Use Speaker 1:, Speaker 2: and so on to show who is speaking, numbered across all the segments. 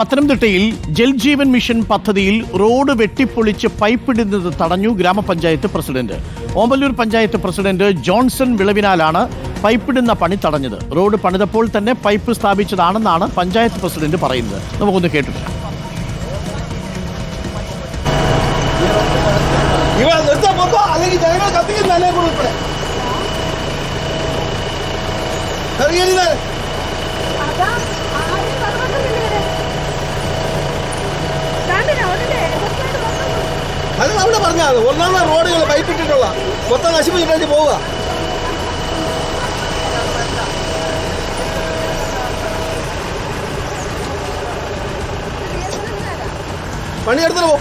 Speaker 1: പത്തനംതിട്ടയിൽ ജൽജീവൻ മിഷൻ പദ്ധതിയിൽ റോഡ് വെട്ടിപ്പൊളിച്ച് പൈപ്പിടുന്നത് തടഞ്ഞു ഗ്രാമപഞ്ചായത്ത് പ്രസിഡന്റ്. ഓമ്പല്ലൂർ പഞ്ചായത്ത് പ്രസിഡന്റ് ജോൺസൺ വിളവിനാലാണ് പൈപ്പിടുന്ന പണി തടഞ്ഞത്. റോഡ് പണിതപ്പോൾ തന്നെ പൈപ്പ് സ്ഥാപിച്ചതാണെന്നാണ് പഞ്ചായത്ത് പ്രസിഡന്റ് പറയുന്നത്. നമുക്കൊന്ന് കേട്ടിട്ട്.
Speaker 2: അല്ലെങ്കിൽ ജനങ്ങൾ ഉൾപ്പെടെ.
Speaker 3: അത്
Speaker 2: അവിടെ പറഞ്ഞാൽ ഒന്നാമത് റോഡുകൾ പൈപ്പിട്ടിട്ടുള്ള. മൊത്തം നശിപ്പിച്ചിട്ട് പോവുക. പണിയെടുത്തിട്ട് പോ.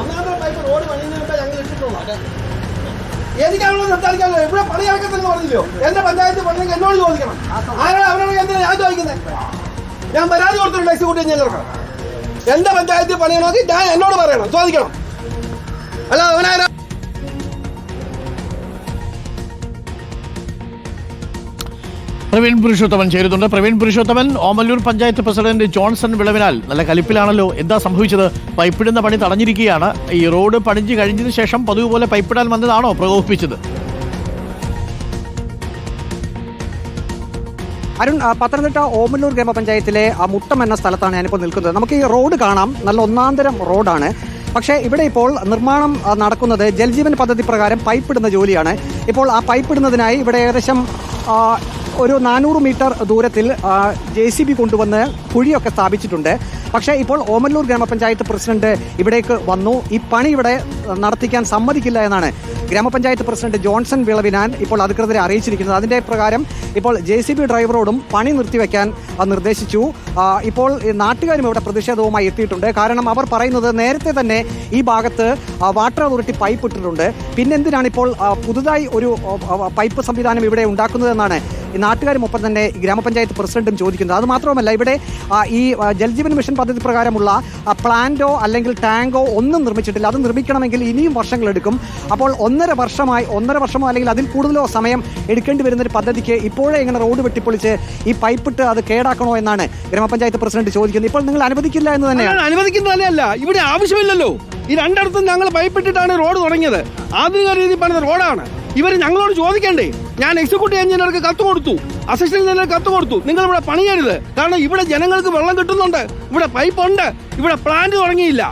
Speaker 2: ഒന്നാമത്തെ പൈപ്പ് റോഡ് പണിയുന്നതിനൊക്കെ ഞങ്ങൾ ഇട്ടിട്ടുള്ള എനിക്ക് അവിടെ സംസാരിക്കാമല്ലോ ഇവിടെ പണി ഇറക്കത്തെന്ന് പറഞ്ഞില്ലോ എന്റെ പഞ്ചായത്ത് പണിയെങ്കിൽ എന്നോട് ചോദിക്കണം. ആരാണ് അവരോട് എന്തിനാ ഞാൻ ചോദിക്കുന്നത്? ഞാൻ പരാതി കൊടുത്തിട്ടുണ്ട് എക്സിക്യൂട്ടീവ് എഞ്ചിനീയർക്ക് എന്റെ പഞ്ചായത്തിൽ പണിയണമെങ്കിൽ ഞാൻ എന്നോട് പറയണം. ചോദിക്കണം. അല്ല അവനാരാ
Speaker 1: പ്രവീൺ പുരുഷോത്തമൻ ചേരുന്നുണ്ട്. പ്രവീൺ പുരുഷോത്തമൻ ഓമല്ലൂർ പഞ്ചായത്ത് പ്രസിഡന്റ് ജോൺസൺ വിളവിനാൽ നല്ല കലിപ്പിലാണല്ലോ എന്താ സംഭവിച്ചത്? പൈപ്പിടുന്ന പണി തടഞ്ഞിരിക്കുകയാണ്. ഈ റോഡ് പണിഞ്ഞു കഴിഞ്ഞതിന് ശേഷം പതിവ് പോലെ പൈപ്പിടാൻ വന്നതാണോ പ്രകോപിപ്പിച്ചത്?
Speaker 4: അരുൺ പത്തനംതിട്ട ഓമല്ലൂർ ഗ്രാമപഞ്ചായത്തിലെ ആ മുട്ടം എന്ന സ്ഥലത്താണ് ഞാനിപ്പോൾ നിൽക്കുന്നത്. നമുക്ക് ഈ റോഡ് കാണാം. നല്ല ഒന്നാന്തരം റോഡാണ്. പക്ഷേ ഇവിടെ ഇപ്പോൾ നിർമ്മാണം നടക്കുന്നത് ജൽജീവൻ പദ്ധതി പ്രകാരം പൈപ്പിടുന്ന ജോലിയാണ്. ഇപ്പോൾ ആ പൈപ്പിടുന്നതിനായി ഇവിടെ ഏകദേശം ഒരു നാനൂറ് മീറ്റർ ദൂരത്തിൽ ജെ സി ബി കൊണ്ടുവന്ന് കുഴിയൊക്കെ സ്ഥാപിച്ചിട്ടുണ്ട്. പക്ഷേ ഇപ്പോൾ ഓമല്ലൂർ ഗ്രാമപഞ്ചായത്ത് പ്രസിഡന്റ് ഇവിടേക്ക് വന്നു. ഈ പണി ഇവിടെ നടത്തിക്കാൻ സമ്മതിക്കില്ല എന്നാണ് ഗ്രാമപഞ്ചായത്ത് പ്രസിഡന്റ് ജോൺസൺ വിളവിനാൻ ഇപ്പോൾ അധികൃതരെ അറിയിച്ചിരിക്കുന്നത്. അതിന്റെ പ്രകാരം ഇപ്പോൾ ജെ സി ബി ഡ്രൈവറോടും പണി നിർത്തിവെക്കാൻ നിർദ്ദേശിച്ചു. ഇപ്പോൾ നാട്ടുകാരും ഇവിടെ പ്രതിഷേധവുമായി എത്തിയിട്ടുണ്ട്. കാരണം അവർ പറയുന്നത് നേരത്തെ തന്നെ ഈ ഭാഗത്ത് വാട്ടർ അതോറിറ്റി പൈപ്പ് ഇട്ടിട്ടുണ്ട്. പിന്നെന്തിനാണ് ഇപ്പോൾ പുതുതായി ഒരു പൈപ്പ് സംവിധാനം ഇവിടെ ഉണ്ടാക്കുന്നതെന്നാണ് ഈ നാട്ടുകാരും ഒപ്പം തന്നെ ഗ്രാമപഞ്ചായത്ത് പ്രസിഡന്റും ചോദിക്കുന്നത്. അത് മാത്രമല്ല ഇവിടെ ഈ ജൽജീവൻ മിഷൻ പദ്ധതി പ്രകാരമുള്ള പ്ലാന്റോ അല്ലെങ്കിൽ ടാങ്കോ ഒന്നും നിർമ്മിച്ചിട്ടില്ല. അത് നിർമ്മിക്കണമെങ്കിൽ ഇനിയും വർഷങ്ങളെടുക്കും അപ്പോൾ ഒന്നര വർഷമായി ഒന്നര വർഷമോ അല്ലെങ്കിൽ അതിൽ കൂടുതലോ സമയം എടുക്കേണ്ടി വരുന്ന ഒരു പദ്ധതിക്ക് ഇപ്പോഴേ ഇങ്ങനെ റോഡ് വെട്ടിപ്പൊളിച്ച് ഈ പൈപ്പിട്ട് അത് കേടാക്കണോ എന്നാണ് ഗ്രാമപഞ്ചായത്ത് പ്രസിഡന്റ് ചോദിക്കുന്നത്. ഇപ്പോൾ നിങ്ങൾ അനുവദിക്കില്ല എന്ന് തന്നെയാണ്.
Speaker 2: അനുവദിക്കുന്നതല്ല ഇവിടെ ആവശ്യമില്ലല്ലോ. ഈ രണ്ടിടത്തും ഞങ്ങൾ പൈപ്പിട്ടിട്ടാണ് റോഡ് തുടങ്ങിയത്. ആധുനിക രീതിയിൽ പണിത റോഡാണ്. ഇവർ ഞങ്ങളോട് ചോദിക്കണ്ടേ? ഞാൻ എക്സിക്യൂട്ടീവ് എഞ്ചിനീയർക്ക് കത്ത് കൊടുത്തു. അസിസ്റ്റന്റ് എഞ്ചിനീയർ കത്ത് കൊടുത്തു. നിങ്ങൾ ഇവിടെ പണിയരുത്. കാരണം ഇവിടെ ജനങ്ങൾക്ക് വെള്ളം കിട്ടുന്നുണ്ട്. ഇവിടെ പൈപ്പ് ഉണ്ട്. ഇവിടെ പ്ലാന്റ് തുടങ്ങിയില്ല.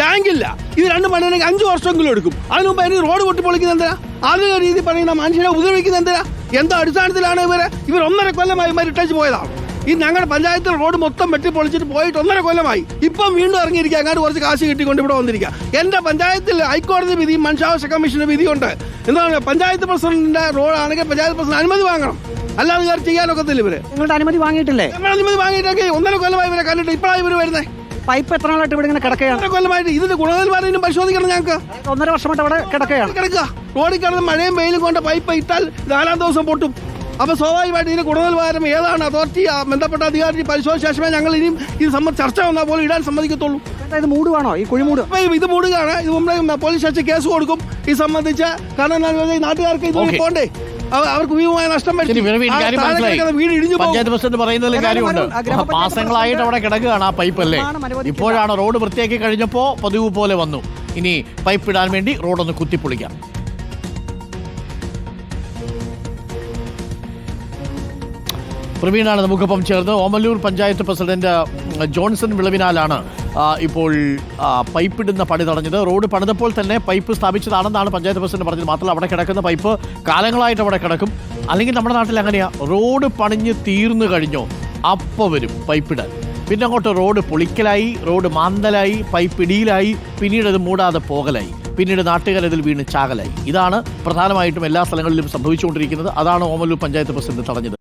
Speaker 2: ടാങ്ക് ഇല്ല. ഇത് രണ്ട് പണിയണമെങ്കിൽ അഞ്ചു വർഷമെങ്കിലും എടുക്കും. അതിന് മുമ്പ് അതിന് റോഡ് പൊട്ടി പൊളിക്കുന്ന എന്തിനാ ആധുനിക രീതി പണിയുന്ന മനുഷ്യനെ ഉപദ്രവിക്കുന്ന എന്തിനാ? എന്തോ അടിസ്ഥാനത്തിലാണ് ഇവർ? ഇവർ ഒന്നര കൊല്ലമായി ഇവർ ഇട്ടേച്ച് പോയതാണ്. ഈ ഞങ്ങളുടെ പഞ്ചായത്തിൽ റോഡ് മൊത്തം വെട്ടി പൊളിച്ചിട്ട് പോയിട്ട് ഒന്നര കൊല്ലമായി. ഇപ്പം വീണ്ടും ഇറങ്ങിയിരിക്കുക. അങ്ങോട്ട് കുറച്ച് കാശ് കിട്ടിക്കൊണ്ട് ഇവിടെ വന്നിരിക്കുക. എന്റെ പഞ്ചായത്തിൽ ഹൈക്കോടതി വിധി മനുഷ്യാവകാശ കമ്മീഷന്റെ വിധിയുണ്ട്. എന്താണ്? പഞ്ചായത്ത് പ്രസിഡന്റിന്റെ റോഡാണെങ്കിൽ പഞ്ചായത്ത് പ്രസിഡന്റ് അനുമതി വാങ്ങണം. അല്ലാതെ ഇവർ ചെയ്യാനൊക്കത്തില്ല ഇവർ.
Speaker 4: നിങ്ങളുടെ അനുമതി വാങ്ങിയിട്ടില്ലേ?
Speaker 2: നമ്മൾ അനുമതി വാങ്ങിയിട്ടൊക്കെ ഒന്നര കൊല്ലമായി ഇവരെ കണ്ടിട്ട് ഇപ്പോഴാണ് ഇവർ വരുന്നത്
Speaker 4: പൈപ്പ് എത്ര നാളായിട്ട് ഇവിടെ ഇങ്ങനെ കിടക്കുകയാണ്?
Speaker 2: കൊല്ലമായിട്ട് ഇതിന്റെ ഗുണനിലവാരം പരിശോധിക്കണം ഞങ്ങൾക്ക്.
Speaker 4: ഒന്നര വർഷമായിട്ട് അവിടെ കിടക്കുകയാണ്.
Speaker 2: കിടക്കുക. റോഡിൽ കിടന്ന് മഴയും വെയിലും കൊണ്ട് പൈപ്പ് ഇട്ടാൽ നാലാം ദിവസം പൊട്ടും. അപ്പൊ സ്വാഭാവികമായിട്ട് ഇതിന് ഗുണനിലവാരം ഏതാണ്? അതോറിറ്റി ബന്ധപ്പെട്ട അധികാരി പരിശോധിച്ച ശേഷമേ ഞങ്ങൾ ഇനിയും ഇത് സംബന്ധിച്ച് ചർച്ച വന്നാൽ പോലും ഇടാൻ സമ്മതിക്കത്തുള്ളൂ.
Speaker 4: ഇത് മൂടുവാണോ ഈ കുഴിമൂട്?
Speaker 2: അപ്പൊ ഇത് മൂടുകയാണ്. ഇത് മുമ്പേ പോലീസ് സ്റ്റേഷൻ കേസ് കൊടുക്കും. ഇത് സംബന്ധിച്ച് കാരണം നാട്ടുകാർക്ക് ഇത് പോണ്ടേ? അവർക്ക് ഭീമമായ നഷ്ടം
Speaker 1: പഞ്ചായത്ത് പ്രസിഡന്റ് പറയുന്നതിൽ കാര്യമുണ്ട്. മാസങ്ങളായിട്ട് അവിടെ കിടക്കുകയാണ് ആ പൈപ്പ് അല്ലേ? ഇപ്പോഴാണ് റോഡ് വൃത്തിയാക്കി കഴിഞ്ഞപ്പോ പതിവ് പോലെ വന്നു. ഇനി പൈപ്പ് ഇടാൻ വേണ്ടി റോഡൊന്ന് കുത്തിപ്പൊളിക്കാം. പ്രവീണാണ് നമുക്കൊപ്പം ചേർന്ന് ഓമല്ലൂർ പഞ്ചായത്ത് പ്രസിഡന്റ് ജോൺസൺ വിളവിനാലാണ് ഇപ്പോൾ പൈപ്പിടുന്ന പണി തടഞ്ഞത് റോഡ് പണിതപ്പോൾ തന്നെ പൈപ്പ് സ്ഥാപിച്ചതാണെന്നാണ് പഞ്ചായത്ത് പ്രസിഡന്റ് പറഞ്ഞത്. മാത്രമല്ല അവിടെ കിടക്കുന്ന പൈപ്പ് കാലങ്ങളായിട്ട് അവിടെ കിടക്കും. അല്ലെങ്കിൽ നമ്മുടെ നാട്ടിൽ അങ്ങനെയാ. റോഡ് പണിഞ്ഞ് തീർന്നു കഴിഞ്ഞോ അപ്പോൾ വരും പൈപ്പിടാൻ. പിന്നെ അങ്ങോട്ട് റോഡ് പൊളിക്കലായി റോഡ് മാന്തലായി പൈപ്പ് ഇടിയിലായി പിന്നീട് അത് മൂടാതെ പോകലായി. പിന്നീട് നാട്ടുകാരതിൽ വീണ് ചാകലായി. ഇതാണ് പ്രധാനമായിട്ടും എല്ലാ സ്ഥലങ്ങളിലും സംഭവിച്ചുകൊണ്ടിരിക്കുന്നത്. അതാണ് ഓമല്ലൂർ പഞ്ചായത്ത് പ്രസിഡന്റ് തടഞ്ഞത്